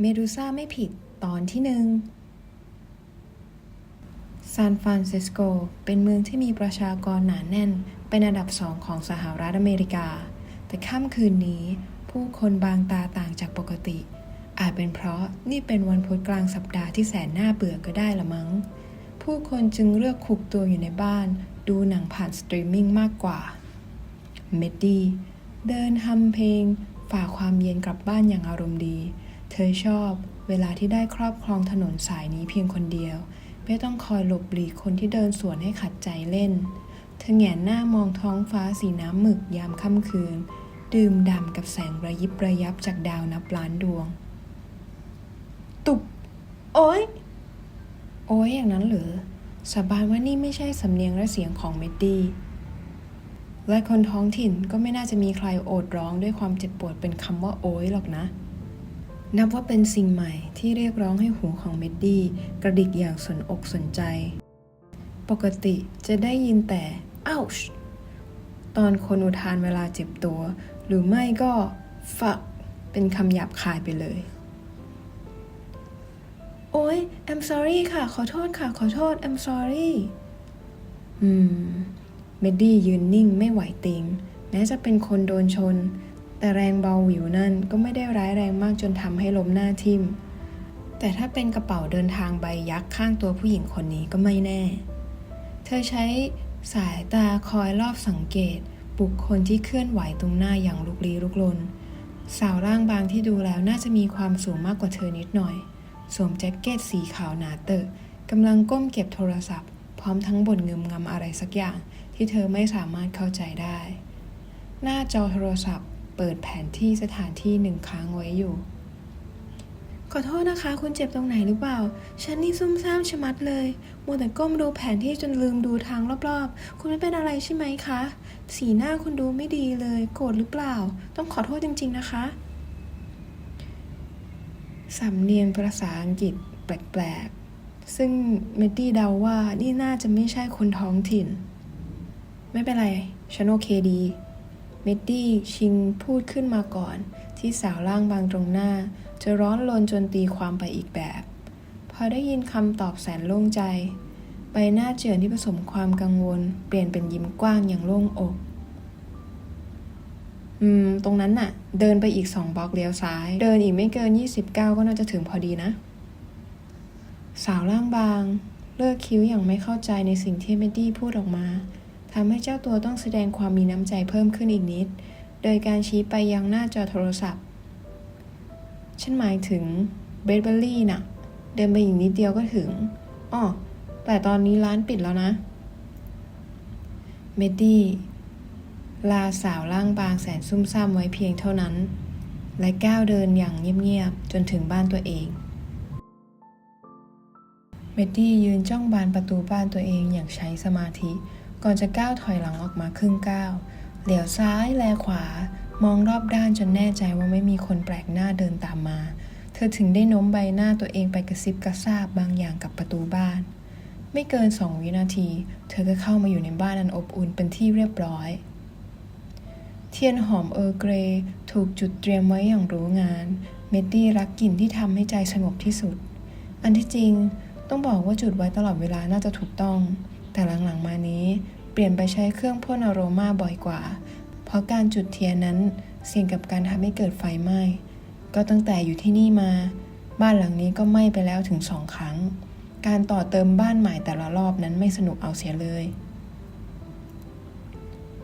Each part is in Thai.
เมดูซ่าไม่ผิดตอนที่หนึ่งซานฟรานซิสโกเป็นเมืองที่มีประชากรหนาแน่น เป็นอันดับสองของสหรัฐอเมริกา แต่ค่ำคืนนี้ ผู้คนบางตาต่างจากปกติ อาจเป็นเพราะนี่เป็นวันพุธกลางสัปดาห์ที่แสนน่าเบื่อก็ได้ละมั้ง ผู้คนจึงเลือกคุกตัวอยู่ในบ้าน ดูหนังผ่านสตรีมมิ่งมากกว่า เมดดี้เดินทำเพลง ฝ่าความเย็นกลับบ้านอย่างอารมณ์ดี เธอชอบเวลาที่ได้ครอบครองถนนสายนี้เพียงคนเดียว ไม่ต้องคอยหลบหลีกคนที่เดินสวนให้ขัดใจเล่น เธอแงนหน้ามองท้องฟ้าสีน้ำหมึกยามค่ำคืน ดื่มด่ำกับแสงระยิบระยับจากดาวนับล้านดวง ตุบ โอ้ย โอ้ยอย่างนั้นหรือสาบานว่านี่ไม่ใช่สำเนียงและเสียงของเมดดี้และคนท้องถิ่นก็ไม่น่าจะมีใครโอดร้องด้วยความเจ็บปวดเป็นคำว่าโอ้ยหรอกนะ นับว่าเป็นสิ่งใหม่ที่เรียกร้องให้หูของเมดดี้กระดิกอย่างสนอกสนใจ ปกติจะได้ยินแต่ ouch ตอนคนอุทานเวลาเจ็บตัว หรือไม่ก็ fuck เป็นคำหยาบคายไปเลย โอ้ย I'm sorry ค่ะ ขอโทษค่ะ ขอโทษ I'm sorry อืม เมดดี้ยืนนิ่งไม่ไหวติง แม้จะเป็นคนโดนชน แต่แรงเบาหวิวนั่นก็ไม่ได้ร้ายแรงมากจนทำให้ล้มหน้าทิ่ม แต่ถ้าเป็นกระเป๋าเดินทางใบยักษ์ข้างตัวผู้หญิงคนนี้ก็ไม่แน่ เธอใช้สายตาคอยรอบสังเกต บุคคลที่เคลื่อนไหวตรงหน้าอย่างลุกลี้ลุกลน สาวร่างบางที่ดูแล้วน่าจะมีความสูงมากกว่าเธอนิดหน่อย สวมแจ็คเก็ตสีขาวหนาเตอะกำลังก้มเก็บโทรศัพท์ พร้อมทั้งบ่นเงึมงำอะไรสักอย่างที่เธอไม่สามารถเข้าใจได้ หน้าจอโทรศัพท์ เปิดแผนที่สถานที่หนึ่งค้างไว้อยู่ ขอโทษนะคะ คุณเจ็บตรงไหนหรือเปล่า ฉันนี่ซุ่มซ่ามชะมัดเลย มัวแต่ก้มดูแผนที่จนลืมดูทางรอบๆ คุณไม่เป็นอะไรใช่ไหมคะ สีหน้าคุณดูไม่ดีเลย โกรธหรือเปล่า ต้องขอโทษจริง ๆ นะคะสำเนียงภาษาอังกฤษแปลกๆ ซึ่งเมตตี้เดาว่านี่น่าจะไม่ใช่คนท้องถิ่น ไม่เป็นไร ฉันโอเคดี เมตตี้ชิงพูดขึ้นมาก่อน ที่สาวร่างบางตรงหน้า จะร้อนรนจนตีความไปอีกแบบ พอได้ยินคำตอบแสนโล่งใจ ใบหน้าเจือนที่ผสมความกังวล เปลี่ยนเป็นยิ้มกว้างอย่างโล่งอก อืม ตรงนั้นน่ะ เดินไปอีกสองบล็อกเลี้ยวซ้าย เดินอีกไม่เกิน 29 ก็น่าจะถึงพอดีนะ สาวร่างบาง เลิกคิ้วอย่างไม่เข้าใจในสิ่งที่เมดดี้พูดออกมา ทำให้เจ้าตัวต้องแสดงความมีน้ำใจเพิ่มขึ้นอีกนิด โดยการชี้ไปยังหน้าจอโทรศัพท์ ฉันหมายถึงเบดเบอรี่น่ะ เดินไปอีกนิดเดียวก็ถึงอ้อแต่ตอนนี้ร้านปิดแล้วนะ เมดดี้ลาสาวร่างบางแสนซุ่มซ่ามไว้เพียงเท่านั้น และก้าวเดินอย่างเงียบๆจนถึงบ้านตัวเอง เมดดี้ยืนจ้องบานประตูบ้านตัวเองอย่างใช้สมาธิ ก่อนจะก้าวถอยหลังออกมาครึ่งก้าวเหลียวซ้ายแลขวา มองรอบด้านจนแน่ใจว่าไม่มีคนแปลกหน้าเดินตามมา เธอถึงได้โน้มใบหน้าตัวเองไปกระซิบกระซาบบางอย่างกับประตูบ้าน ไม่เกินสองวินาที เธอก็เข้ามาอยู่ในบ้านอันอบอุ่นเป็นที่เรียบร้อย เทียนหอมเออร์เกรถูกจุดเตรียมไว้อย่างรู้งาน เมดดี้รักกลิ่นที่ทำให้ใจสงบที่สุด อันที่จริงต้องบอกว่าจุดไว้ตลอดเวลาน่าจะถูกต้อง แต่หลังๆมานี้ เปลี่ยนไปใช้เครื่องพ่นอโรมาบ่อยกว่า เพราะการจุดเทียนนั้นเสี่ยงกับการทำให้เกิดไฟไหม้ ก็ตั้งแต่อยู่ที่นี่มา บ้านหลังนี้ก็ไหม้ไปแล้วถึงสองครั้ง การต่อเติมบ้านใหม่แต่ละรอบนั้นไม่สนุกเอาเสียเลย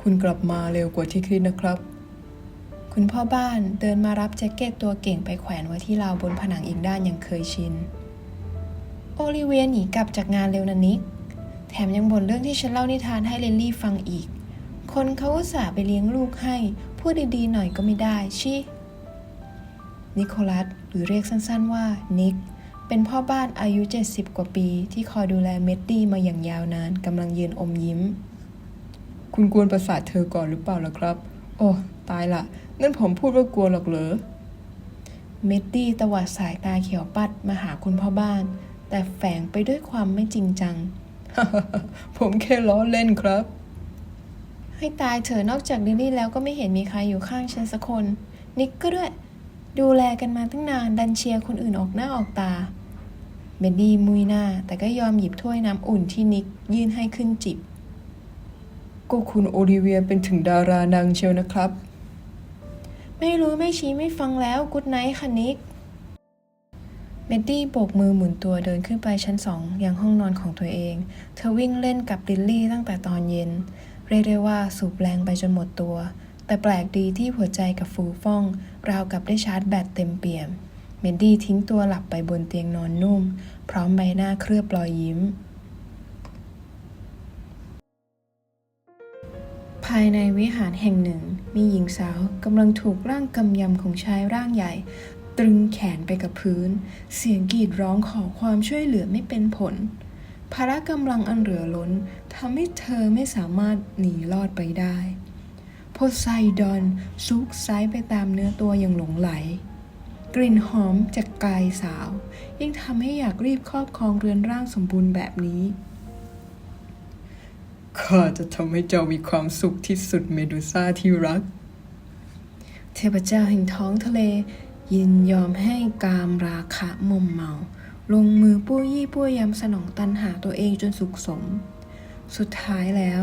คุณกลับมาเร็วกว่าที่คิดนะครับ คุณพ่อบ้านเดินมารับแจ็คเก็ตตัวเก่งไปแขวนไว้ที่ราวบนผนังอีกด้านอย่างเคยชิน โอลิเวียหนีกลับจากงานเร็วนะนิก แถมยังบ่นเรื่องที่ฉันเล่านิทานให้เลนลี่ฟังอีก คนเขาอุตส่าห์ไปเลี้ยงลูกให้ พูดดีๆหน่อยก็ไม่ได้ชินิโคลัสหรือเรียกสั้นๆว่านิกเป็นพ่อบ้านอายุ 70 กว่าปี ที่คอยดูแลเม็ดดี้มาอย่างยาวนานกำลังยืนอมยิ้ม คุณกวนประสาทเธอก่อนหรือเปล่าล่ะครับ โอ้ตายละนั่นผมพูดว่ากลัวหรอกเหรอเมดดี้ตวัดสายตาเขียวปัดมาหาคุณพ่อบ้าน แต่แฝงไปด้วยความไม่จริงจัง ผมแค่ล้อเล่นครับ ให้ตายเถอะนอกจากลิลลี่แล้วก็ไม่เห็นมีใครอยู่ข้างฉันสักคน นิกก็ด้วย ดูแลกันมาตั้งนานดันเชียร์คนอื่นออกหน้าออกตา เบนดี้มุยหน้า แต่ก็ยอมหยิบถ้วยน้ำอุ่นที่นิกยื่นให้ขึ้นจิบ ก็คุณโอลิเวียเป็นถึงดารานางเชียวนะครับ ไม่รู้ไม่ชี้ไม่ฟังแล้วกุดไนท์ค่ะนิก เบนตี้โบกมือหมุนตัวเดินขึ้นไปชั้นสองยังห้องนอนของตัวเอง เธอวิ่งเล่นกับลิลลี่ตั้งแต่ตอนเย็น เรียกได้ว่าสูบแรงไปจนหมดตัว แต่แปลกดีที่หัวใจกับฟูฟ่อง ราวกับได้ชาร์จแบตเต็มเปี่ยม เมนดี้ทิ้งตัวหลับไปบนเตียงนอนนุ่ม พร้อมใบหน้าเคลือบรอยยิ้ม ภายในวิหารแห่งหนึ่ง มีหญิงสาวกำลังถูกร่างกำยำของชายร่างใหญ่ ตรึงแขนไปกับพื้น เสียงกรีดร้องขอความช่วยเหลือไม่เป็นผลภาระกำลังอันเหลือล้นทำให้เธอไม่สามารถหนีรอดไปได้โพไซดอนซุกไซไปตามเนื้อตัวอย่างหลงไหล กลิ่นหอมจากกายสาว ยิ่งทำให้อยากรีบครอบครองเรือนร่างสมบูรณ์แบบนี้ข้าจะทำให้เจ้ามีความสุขที่สุดเมดูซ่าที่รัก เทพเจ้าแห่งท้องทะเล ยินยอมให้กามราคะมอมเมา ลงมือปุ้ยยี่ปุ้ยยำสนองตันหาตัวเองจนสุขสม สุดท้ายแล้ว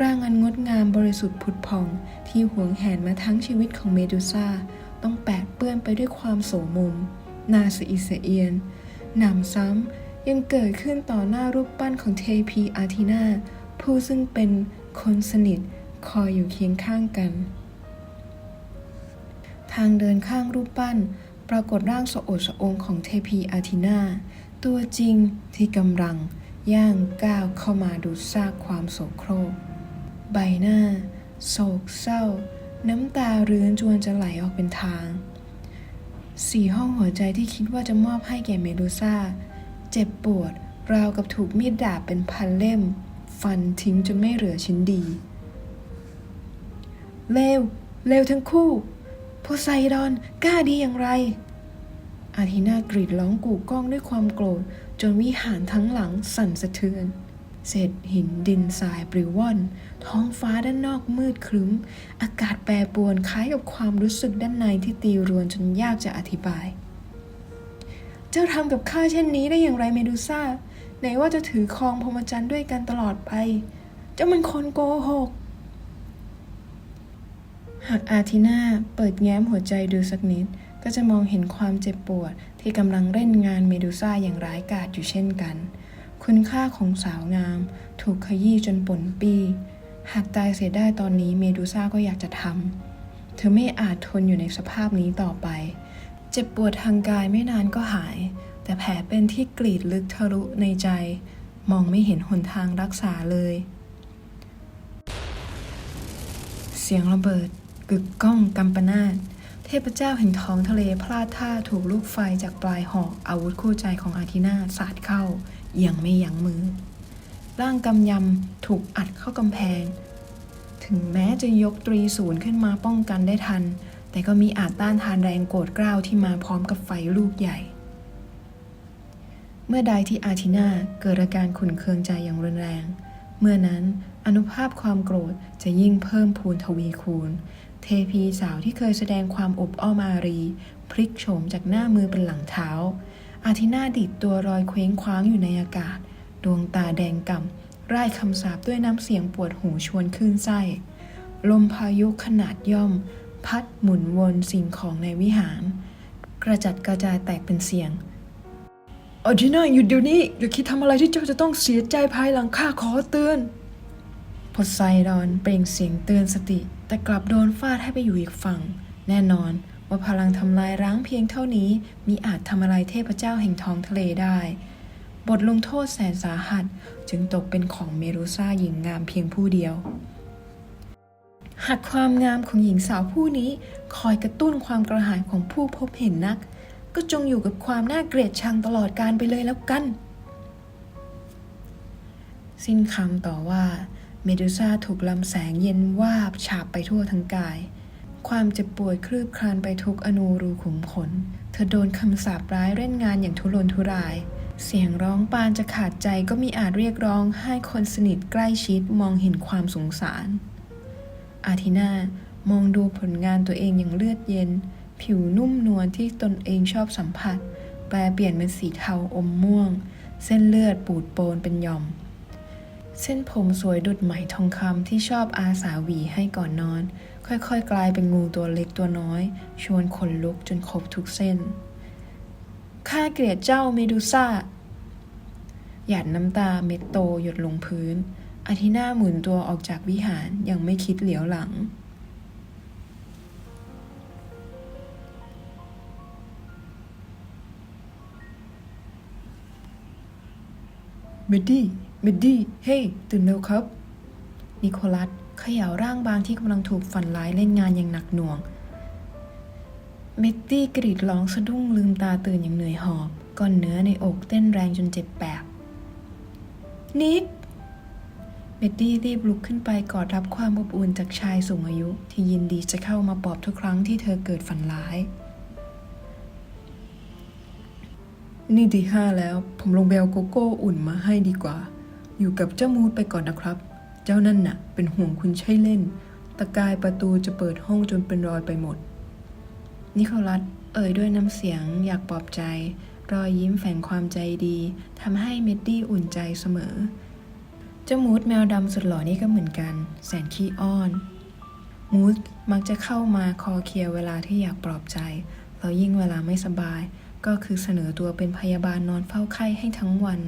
ร่างอันงดงามบริสุทธิ์ผุดผ่อง ที่หวงแหนมาทั้งชีวิตของเมดูซ่า ต้องแปดเปื้อนไปด้วยความโสมม นาสอิสเอียนหนำซ้ำยังเกิดขึ้นต่อหน้ารูปปั้นของเทพีอาทีนาผู้ซึ่งเป็นคนสนิทคอยอยู่เคียงข้างกัน ทางเดินข้างรูปปั้น ปรากฏร่างสะโอดสะองของเทพีอาทีนา ตัวจริงที่กำลัง ย่างก้าวเข้ามาดูซากความโศกโครก ใบหน้า โศกเศร้า น้ำตาเรื้อนจวนจะไหลออกเป็นทาง สี่ห้องหัวใจที่คิดว่าจะมอบให้แก่เมดูซ่า เจ็บปวด ราวกับถูกมีดดาบเป็นพันเล่ม ฟันทิ้งจนไม่เหลือชิ้นดีเลวเลวทั้งคู่ โพไซดอนกล้าดีอย่างไร อาทีนากรีดร้องกู่ก้องด้วยความโกรธ จนวิหารทั้งหลังสั่นสะเทือน เศษหินดินทรายปลิวว่อน ท้องฟ้าด้านนอกมืดครึ้ม อากาศแปรปรวนคล้ายกับความรู้สึกด้านในที่ตีรวนจนยากจะอธิบาย เจ้าทำกับข้าเช่นนี้ได้อย่างไรเมดูซ่าไหนว่าจะถือครองพรหมจรรย์ด้วยกันตลอดไป เจ้ามันคนโกหก หากอาทินาเปิดแง้มหัวใจดูสักนิด ก็จะมองเห็นความเจ็บปวดที่กำลังเล่นงานเมดูซ่าอย่างร้ายกาจอยู่เช่นกัน คุณค่าของสาวงาม ถูกขยี้จนป่นปีหากตายเสียได้ตอนนี้เมดูซ่าก็อยากจะทำ เธอไม่อาจทนอยู่ในสภาพนี้ต่อไป เจ็บปวดทางกายไม่นานก็หาย แต่แผลเป็นที่กรีดลึกทะลุในใจ มองไม่เห็นหนทางรักษาเลย เสียงระเบิด กึกก้องกำปนาตเทพเจ้าแห่งท้องทะเลพลาดท่าถูกลูกไฟจากปลายหอกอาวุธคู่ใจของอาทินาสาดเข้าอย่างไม่ยั้งมือ ร่างกำยำถูกอัดเข้ากำแพง ถึงแม้จะยกตรีศูนย์ขึ้นมาป้องกันได้ทัน แต่ก็มีอาจต้านทานแรงโกรธกล้าวที่มาพร้อมกับไฟลูกใหญ่เมื่อใดที่อาทินาเกิดอาการขุนเคืองใจอย่างรุนแรง เมื่อนั้นอนุภาพความโกรธจะยิ่งเพิ่มพูนทวีคูณ เทพีสาวที่เคยแสดงความอบอ้อมอารี พลิกโฉมจากหน้ามือเป็นหลังเท้า อาทินาดิดตัวรอยเคว้งคว้างอยู่ในอากาศ ดวงตาแดงก่ำร่ายคำสาปด้วยน้ำเสียงปวดหูชวนคลื่นไส้ ลมพายุขนาดย่อม พัดหมุนวนสิ่งของในวิหาร กระจัดกระจายแตกเป็นเสียงอาทินาหยุดเดี๋ยวนี้อย่าคิดทำอะไรที่เจ้าจะต้องเสียใจภายหลังข้าขอเตือน พอไซดอนเปล่งเสียงเตือนสติ แต่กลับโดนฟาดให้ไปอยู่อีกฝั่ง แน่นอนว่าพลังทำลายร้างเพียงเท่านี้มีอาจทำอะไรเทพเจ้าแห่งท้องทะเลได้ บทลงโทษแสนสาหัสจึงตกเป็นของเมรูซ่าหญิงงามเพียงผู้เดียว หากความงามของหญิงสาวผู้นี้คอยกระตุ้นความกระหายของผู้พบเห็นนัก ก็จงอยู่กับความน่าเกลียดชังตลอดการไปเลยแล้วกัน สิ้นคำต่อว่า เมดูซ่าถูกลำแสงเย็นวาบฉาบไปทั่วทั้งกาย ความเจ็บปวดคลืบคลานไปทุกอนูรูขุมขน เธอโดนคำสาปร้ายเล่นงานอย่างทุรนทุราย เสียงร้องปานจะขาดใจก็มีอาจเรียกร้องให้คนสนิทใกล้ชิดมองเห็นความสงสาร อาทินามองดูผลงานตัวเองอย่างเลือดเย็น ผิวนุ่มนวลที่ตนเองชอบสัมผัส แปลเปลี่ยนเป็นสีเทาอมม่วง เส้นเลือดปูดโปนเป็นหย่อม เส้นผมสวยดุดไหมทองคำที่ชอบอาสาหวีให้ก่อนนอน ค่อยๆ กลายเป็นงูตัวเล็กตัวน้อย ชวนขนลุกจนครบทุกเส้น ข้าเกลียดเจ้าเมดูซ่า หยาดน้ำตาเม็ดโตหยดลงพื้น อาทิน่าหมุนตัวออกจากวิหารยังไม่คิดเหลียวหลังเมดดี้ มดดี้ เฮ้ ตื่นเร็วครับ นิโคลัสเขย่าร่างบางที่กำลังถูกฝันร้ายเล่นงานอย่างหนักหน่วง เมดดี้กรีดร้องสะดุ้งลืมตาตื่นอย่างเหนื่อยหอบก้อนเนื้อในอกเต้นแรงจนเจ็บแปบนิกเมดดี้รีบลุกขึ้นไปกอดรับความอบอุ่นจากชายสูงอายุ ที่ยินดีจะเข้ามาปลอบทุกครั้งที่เธอเกิดฝันร้าย นี่ดีห้าแล้ว ผมลงไปเอาโกโก้อุ่นมาให้ดีกว่า อยู่กับเจ้ามูดไปก่อนนะครับ เจ้านั่นน่ะ เป็นห่วงคุณใช่เล่น ตะกายประตูจะเปิดห้องจนเป็นรอยไปหมด นิโคลัสเอ่ยด้วยน้ำเสียงอยากปลอบใจ รอยยิ้มแฝงความใจดีทำให้เมดดี้อุ่นใจเสมอ เจ้ามูดแมวดำสุดหล่อนี่ก็เหมือนกัน แสนขี้อ้อน มูดมักจะเข้ามาคอเคลียเวลาที่อยากปลอบใจแล้วยิ่งเวลาไม่สบาย ก็คือเสนอตัวเป็นพยาบาลนอนเฝ้าไข้ให้ทั้งวัน